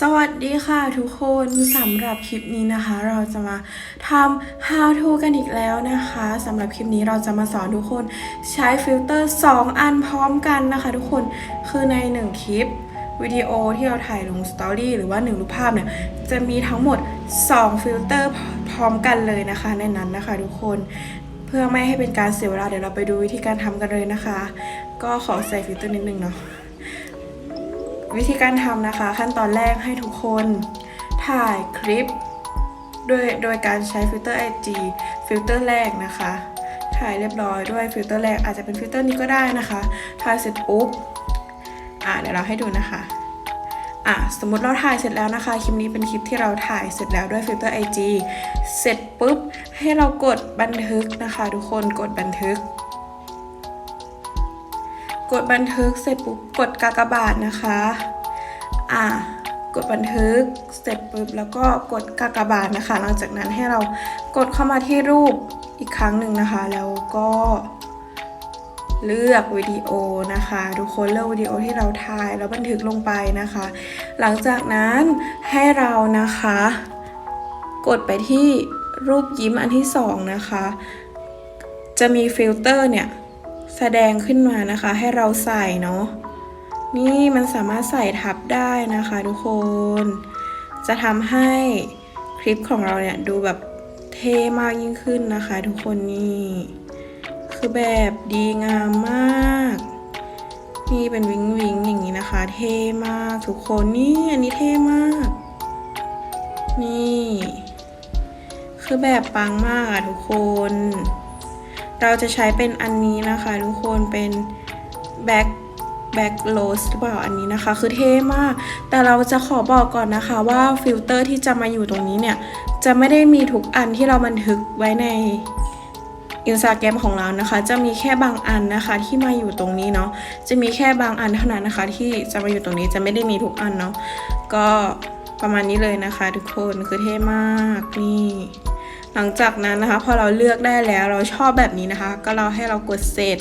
สวัสดีค่ะทุกคนสำหรับคลิปนี้นะคะ เราจะมาทำ how to กันอีกแล้วนะคะสำหรับคลิปนี้เราจะมาสอนทุกคนใช้ฟิลเตอร์ 2 อันพร้อมกันนะคะ ทุกคนคือใน 1 คลิปวิดีโอที่เราถ่ายลงสตอรี่หรือว่า1รูปภาพเนี่ยจะมีทั้งหมด 2 ฟิลเตอร์พร้อมกันเลยนะคะ ในนั้นนะคะทุกคนเพื่อไม่ให้เป็นการเสียเวลาเดี๋ยวเราไปดูวิธีการทำกันเลยนะคะ ก็ขอใส่ฟิลเตอร์นิดนึงเนาะ วิธีการทำนะคะ ขั้นตอนแรกให้ทุกคนถ่ายคลิปด้วยโดยการใช้ฟิลเตอร์ IG ฟิลเตอร์แรกนะคะ ถ่ายเรียบร้อยด้วยฟิลเตอร์แรกอาจจะเป็นฟิลเตอร์นี้ก็ได้นะคะ ถ่ายเสร็จปุ๊บอะเดี๋ยวเราให้ดูนะคะอะสมมติเราถ่ายเสร็จแล้วนะคะ คลิปนี้เป็นคลิปที่เราถ่ายเสร็จแล้วด้วยฟิลเตอร์ IG เสร็จปุ๊บ ให้เรากดบันทึกนะคะ ทุกคนกดบันทึก กดบันทึกเสร็จปุ๊บกดกากบาทนะคะ อะกดบันทึกเสร็จปุ๊บแล้วก็กดกากบาทนะคะ หลังจากนั้นให้เรากดเข้ามาที่รูปอีกครั้งหนึ่งนะคะ แล้วก็เลือกวิดีโอนะคะทุกคนเลือกวิดีโอที่เราถ่ายแล้วบันทึกลงไปนะคะ หลังจากนั้นให้เรานะคะ กดไปที่รูปยิ้มอันที่สองนะคะ จะมีฟิลเตอร์เนี่ย แสดงขึ้นมานะคะ ให้เราใส่เนาะนี่มันสามารถใส่ทับได้นะคะทุกคน จะทำให้คลิปของเราเนี่ยดูแบบเท่มากยิ่งขึ้นนะคะ ทุกคนนี่ คือแบบดีงามมาก นี่เป็นวิงวิงอย่างนี้นะคะ เท่มากทุกคนนี่อันนี้เท่มาก นี่ คือแบบปังมากอะทุกคน เราจะใช้เป็นอันนี้นะคะทุกคนเป็นแบ็คแบ็คโรสหรือเปล่าอันนี้นะคะ คือเท่มาก แต่เราจะขอบอกก่อนนะคะว่าฟิลเตอร์ที่จะมาอยู่ตรงนี้เนี่ย จะไม่ได้มีทุกอันที่เราบันทึกไว้ในอินสตาแกรมของเรานะคะ จะมีแค่บางอันนะคะที่มาอยู่ตรงนี้เนาะจะมีแค่บางอันเท่านั้นนะคะ ที่จะมาอยู่ตรงนี้จะไม่ได้มีทุกอันเนาะก็ประมาณนี้เลยนะคะ ทุกคนคือเท่มากนี่ หลังจากนั้นนะคะ พอเราเลือกได้แล้วเราชอบแบบนี้นะคะ ก็เราให้เรากดเสร็จ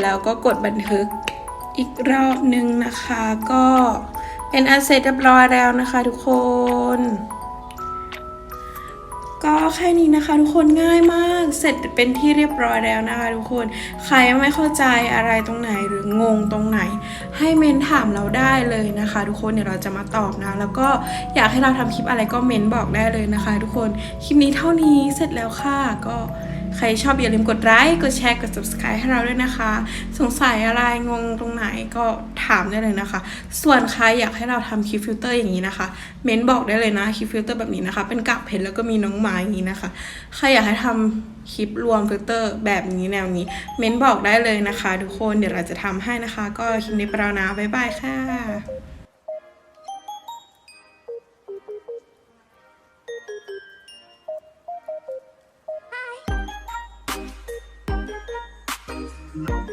แล้วก็กดบันทึกอีกรอบนึงนะคะ ก็เป็นอันเสร็จเรียบร้อยแล้วนะคะ ทุกคน ก็แค่นี้นะคะทุกคนง่ายมากเสร็จเป็นที่เรียบร้อยแล้วนะคะทุกคนใครไม่เข้าใจอะไรตรงไหนหรืองงตรงไหน ให้เมนถามเราได้เลยนะคะ ทุกคนเดี๋ยวเราจะมาตอบนะ แล้วก็อยากให้เราทำคลิปอะไรก็เมนบอกได้เลยนะคะ ทุกคนคลิปนี้เท่านี้เสร็จแล้วค่ะก็ ใครชอบอย่าลืมกดไลค์ กดแชร์ กด subscribe ให้เราด้วยนะคะ สงสัยอะไรงงตรงไหนก็ถามได้เลยนะคะ ส่วนใครอยากให้เราทำคลิปฟิลเตอร์อย่างนี้นะคะ เม้นบอกได้เลยนะคลิปฟิลเตอร์แบบนี้นะคะ เป็นกากเพชรแล้วก็มีน้องไม้อย่างนี้นะคะ ใครอยากให้ทำคลิปรวมฟิลเตอร์แบบนี้แนวนี้ เม้นบอกได้เลยนะคะ ทุกคนเดี๋ยวเราจะทำให้นะคะ ก็คลิปนี้ไปแล้วนะบ๊ายบายค่ะ No.